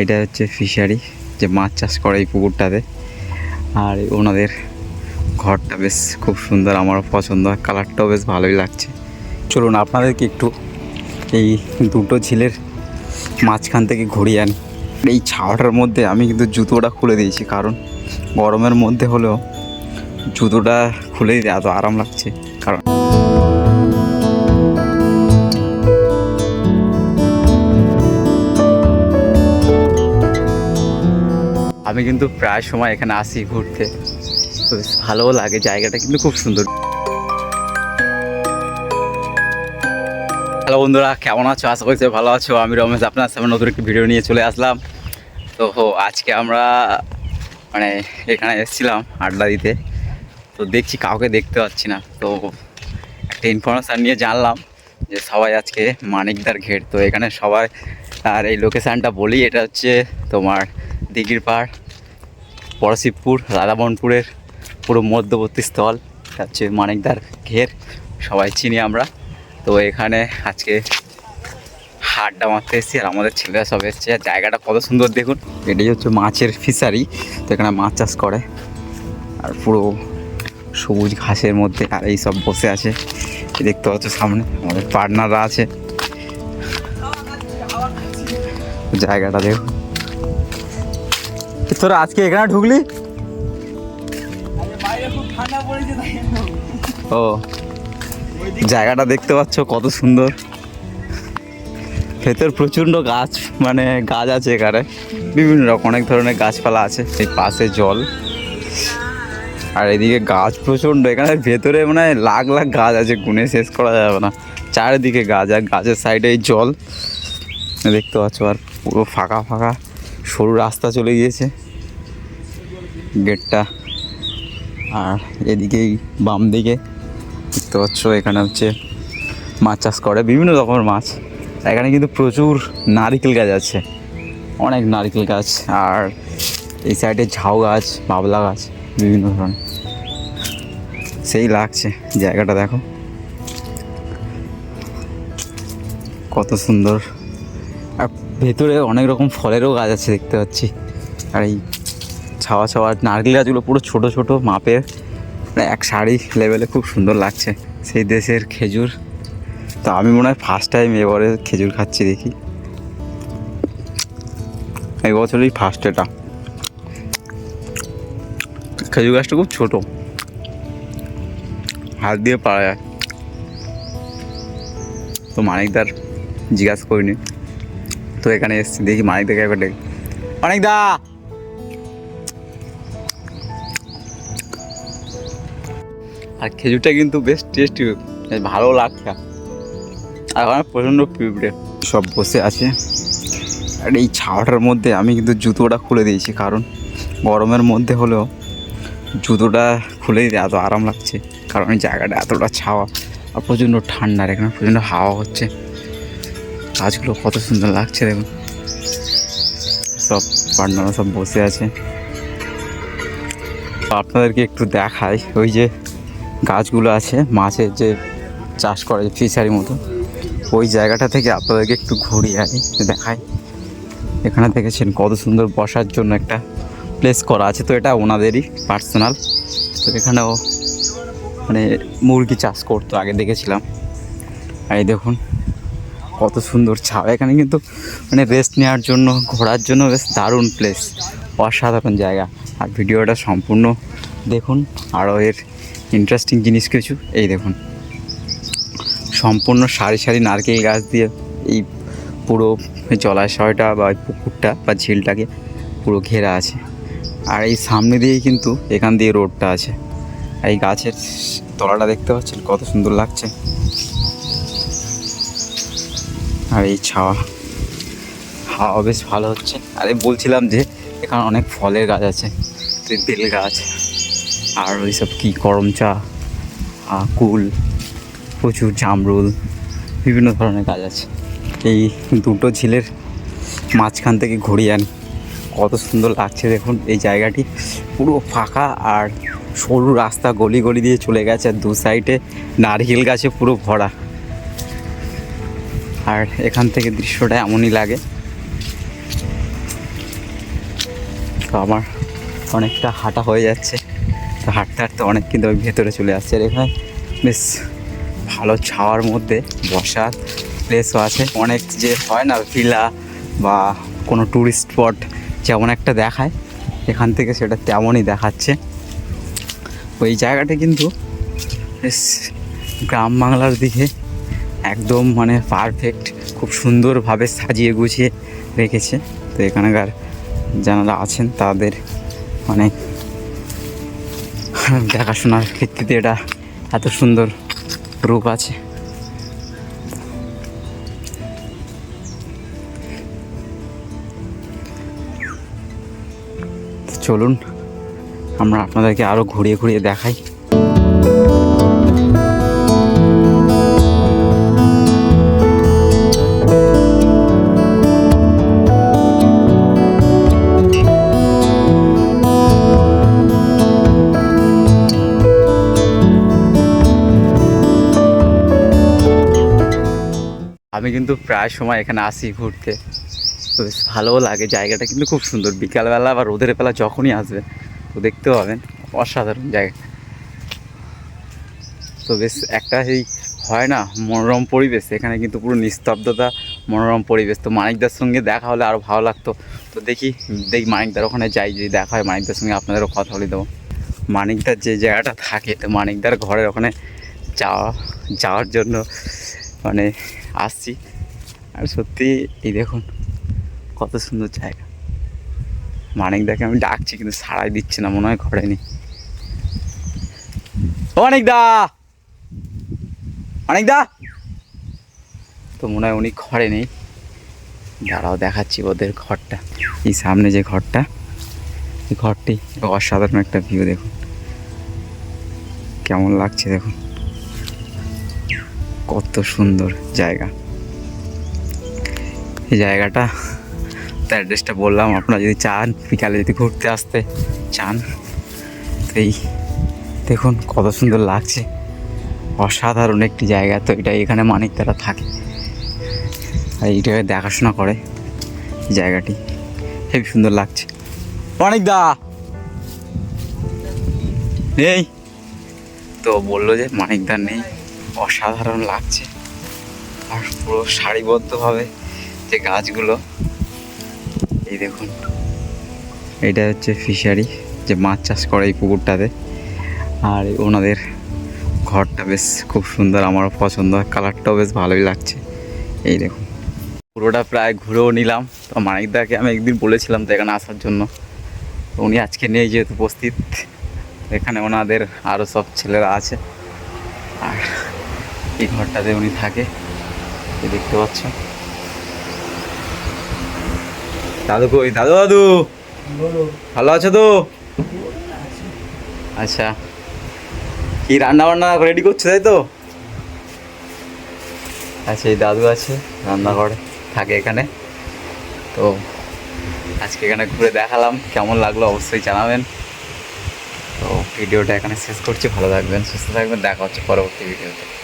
এটা হচ্ছে ফিশারি, যে মাছ চাষ করে এই পুকুরটাতে। আর ওনাদের ঘরটা বেশ খুব সুন্দর, আমারও পছন্দ হয় কালারটাও বেশ ভালোই লাগছে। চলুন, আপনাদেরকে একটু এই দুটো ঝিলের মাঝখান থেকে ঘুরিয়ে আনি। এই ছাওয়াটার মধ্যে আমি কিন্তু জুতোটা খুলে দিয়েছি, কারণ গরমের মধ্যে হলেও জুতোটা খুলে দিতে এত আরাম লাগছে, কারণ আমি কিন্তু প্রায় সময় এখানে আসি ঘুরতে। বেশ ভালোও লাগে, জায়গাটা কিন্তু খুব সুন্দর। হ্যালো বন্ধুরা, কেমন আছো? আশা করছি ভালো আছো। আমি রমেশ, আপনার সামনে নতুন একটি ভিডিও নিয়ে চলে আসলাম। তো হো, আজকে আমরা মানে এখানে এসেছিলাম আড্ডা দিতে। তো দেখছি কাউকে দেখতে পাচ্ছি না। তো একটা ইনফরমেশান নিয়ে জানলাম যে সবাই আজকে মানিকদার ঘের। তো এখানে সবাই, আর এই লোকেশানটা বলি, এটা হচ্ছে তোমার দিঘির পাড়। পরশিবপুর রাধাবনপুরের পুরো মধ্যবর্তী স্থল হচ্ছে মানিকদার ঘের, সবাই চিনি আমরা। তো এখানে আজকে হাড্ডা মারতে এসেছি আর আমাদের ছেলেরা সব এসছে। আর জায়গাটা কত সুন্দর দেখুন, এটাই হচ্ছে মাছের ফিশারি তো এখানে মাছ চাষ করে। আর পুরো সবুজ ঘাসের মধ্যে আর এই সব বসে আছে। দেখতে পাচ্ছ সামনে, আমাদের পার্টনাররা আছে। জায়গাটা দেখুন। তোরা আজকে এখানে ঢুকলি? ও, জায়গাটা দেখতে পাচ্ছ কত সুন্দর। ভেতর প্রচণ্ড গাছ মানে গাছ আছে এখানে। বিভিন্ন রকম, অনেক ধরনের গাছপালা আছে, এই পাশে জল। আর এদিকে গাছ প্রচণ্ড, এখানে ভেতরে মানে লাখ লাখ গাছ আছে, গুনে শেষ করা যাবে না। চারিদিকে গাছ, আর গাছের সাইডে এই জল। দেখতে পাচ্ছ আর পুরো ফাঁকা ফাঁকা। সরু রাস্তা চলে গিয়েছে। গেটটা আর এদিকেই বাম দিকে। দেখতে পাচ্ছ, এখানে হচ্ছে মাছ চাষ করে, বিভিন্ন রকমের মাছ। এখানে কিন্তু প্রচুর নারকেল গাছ আছে। অনেক নারকেল গাছ। আর এই সাইডে ঝাউ গাছ, বাবলা গাছ, বিভিন্ন ধরনের। সেই লাগছে জায়গাটা, দেখো। কত সুন্দর। আর ভেতরে অনেক রকম ফলেরও গাছ আছে দেখতে পাচ্ছি। আর এই ছাওয়া ছাওয়া নারকেল গাছগুলো পুরো ছোট ছোট মাপের। মানে এক শাড়ি লেভেলে খুব সুন্দর লাগছে সেই দেশের খেজুর। তো আমি মনে হয় ফার্স্ট টাইম এবারে খেজুর খাচ্ছি দেখি। এই বছরই ফার্স্ট এটা। খেজুর গাছটা খুব ছোট। হাত দিয়ে পারা যায়। তো মানিকদার জিজ্ঞাসা করিনি। তো এখানে এসছি, দেখি মানিকদাকে একবার ডেকে দা! আর খেজুরটা কিন্তু বেশ টেস্টি ভালো লাগছে। আর আমার প্রচণ্ড পিঁপড়ে সব বসে আছে। আর এই ছাওয়াটার মধ্যে আমি কিন্তু জুতোটা খুলে দিয়েছি, কারণ গরমের মধ্যে হলেও জুতোটা খুলে দিতে এত আরাম লাগছে। কারণ এই জায়গাটা এতটা ছাওয়া, আর প্রচণ্ড ঠান্ডা, আর এখানে প্রচণ্ড হাওয়া হচ্ছে। গাছগুলো কত সুন্দর লাগছে দেখুন। সব পান্ডারা সব বসে আছে। আপনাদেরকে একটু দেখাই, ওই যে গাছগুলো আছে, মাছের যে চাষ করে ফিশারি মতো, ওই জায়গাটা থেকে আপনাদেরকে একটু ঘুরিয়ে আনি, দেখাই। এখানে দেখেছেন কত সুন্দর বসার জন্য একটা প্লেস করা আছে, তো এটা ওনাদেরই পার্সোনাল তো এখানেও মানে মুরগি চাষ করতো, আগে দেখেছিলাম। এই দেখুন কত সুন্দর ছাওয়া এখানে কিন্তু মানে রেস্ট নেওয়ার জন্য, ঘোরার জন্য বেশ দারুণ প্লেস অসাধারণ জায়গা। আর ভিডিওটা সম্পূর্ণ দেখুন। আরও এর ইন্টারেস্টিং জিনিস কিছু। এই দেখুন। সম্পূর্ণ সারি সারি নারকেল গাছ দিয়ে এই পুরো জলাশয়টা বা পুকুরটা বা ঝিলটাকে পুরো ঘেরা আছে। আর এই সামনে দিয়েই কিন্তু এখান দিয়ে রোডটা আছে। এই গাছের তলাটা দেখতে পাচ্ছেন? কত সুন্দর লাগছে। আর এই ছাওয়া। হাওয়া বেশ ভালো হচ্ছে। আরে বলছিলাম যে, এখানে অনেক ফলের গাছ আছে বেল গাছ, আর ওই সব কী করম চা কুল, প্রচুর জামরুল, বিভিন্ন ধরনের গাছ আছে। এই দুটো ঝিলের মাঝখান থেকে ঘুরিয়ে আনি। কত সুন্দর লাগছে দেখুন এই জায়গাটি। পুরো ফাঁকা আর সরু রাস্তা গলি গলি দিয়ে চলে গেছে। আর দু সাইডে নারকেল গাছে পুরো ভরা। আর এখান থেকে দৃশ্যটা এমনই লাগে। তো আমার অনেকটা হাঁটা হয়ে যাচ্ছে। তো হাঁটতে হাঁটতে অনেক কিন্তু আমি ভেতরে চলে আসছে। আর এখানে বেশ ভালো ছাওয়ার মধ্যে বসার প্লেসও আছে। অনেক যে হয় না ভিলা বা কোনো ট্যুরিস্ট স্পট যেমন একটা দেখায়, এখান থেকে সেটা তেমনই দেখাচ্ছে। ওই জায়গাটা কিন্তু বেশ গ্রাম বাংলার দিকে একদম মানে পারফেক্ট খুব সুন্দরভাবে সাজিয়ে গুছিয়ে রেখেছে। তো এখানকার যারা আছেন, তাদের মানে দেখাশোনার ভিত্তিতে এটা এত সুন্দর রূপ আছে। চলুন, আমরা আপনাদেরকে আরও ঘুরিয়ে ঘুরিয়ে দেখাই। আমি কিন্তু প্রায় সময় এখানে আসি ঘুরতে। তো বেশ ভালোও লাগে জায়গাটা কিন্তু খুব সুন্দর। বিকালবেলা বা রোদের বেলা যখনই আসবে, তো দেখতেও পাবেন, অসাধারণ জায়গা। তো বেশ একটা এই হয় না, মনোরম পরিবেশ, এখানে কিন্তু পুরো নিস্তব্ধতা, মনোরম পরিবেশ। তো মানিকদার সঙ্গে দেখা হলে আরও ভালো লাগতো। তো দেখি দেখি মানিকদার ওখানে যাই, যদি দেখা হয় মানিকদার সঙ্গে আপনাদেরও কথা বলে দেবো। মানিকদার যে জায়গাটা থাকে, তো মানিকদার ঘরের ওখানে যাওয়া, যাওয়ার জন্য মানে আসছি আর সত্যি, এই দেখুন, কত সুন্দর জায়গা। মানিকদাকে আমি ডাকছি, কিন্তু সাড়াই দিচ্ছে না, মনে হয় ঘরে নেই। অনেকদা অনেকদা তো মনে হয় উনি ঘরে নেই। দাঁড়াও, দেখাচ্ছি ওদের ঘরটা। এই সামনে যে ঘরটা, এই ঘরটি, অসাধারণ একটা ভিউ দেখুন। কেমন লাগছে, দেখুন। কত সুন্দর জায়গা। এই জায়গাটা তো অ্যাড্রেসটা বললাম, আপনারা যদি চান, বিকালে যদি ঘুরতে আসতে চান, তো এই দেখুন কত সুন্দর লাগছে। অসাধারণ একটি জায়গা, তো এটা এখানে মানিক তারা থাকে। আর এইটাকে দেখাশোনা করে জায়গাটি। হেবি সুন্দর লাগছে। অনেক দা! নেই তো বলল যে মানিকদার নেই। অসাধারণ লাগছে। আর পুরো সারিবদ্ধভাবে যে গাছগুলো, এই দেখুন। এটা হচ্ছে ফিশারি, যে মাছ চাষ করে এই পুকুরটাতে। আর ওনাদের ঘরটা বেশ খুব সুন্দর, আমারও পছন্দ। কালারটাও বেশ ভালোই লাগছে। এই দেখুন। পুরোটা প্রায় ঘুরেও নিলাম। তো মানিকদাকে আমি একদিন বলেছিলাম তো এখানে আসার জন্য। উনি আজকে নেই যেহেতু উপস্থিত এখানে ওনাদের আরও সব ছেলেরা আছে। এই ঘরটাতে উনি থাকে দেখতে পাচ্ছ। দাদু কই? দাদু দাদু! ভালো আছো তো? আচ্ছা। কি রান্না বান্না রেডি করছ তাই তো? আচ্ছা এই দাদু আছে রান্না করে থাকে এখানে। তো আজকে এখানে ঘুরে দেখালাম কেমন লাগল অবশ্যই জানাবেন। তো ভিডিওটা এখানে শেষ করছি ভালো থাকবেন সুস্থ থাকবেন দেখা হচ্ছে পরবর্তী ভিডিওতে।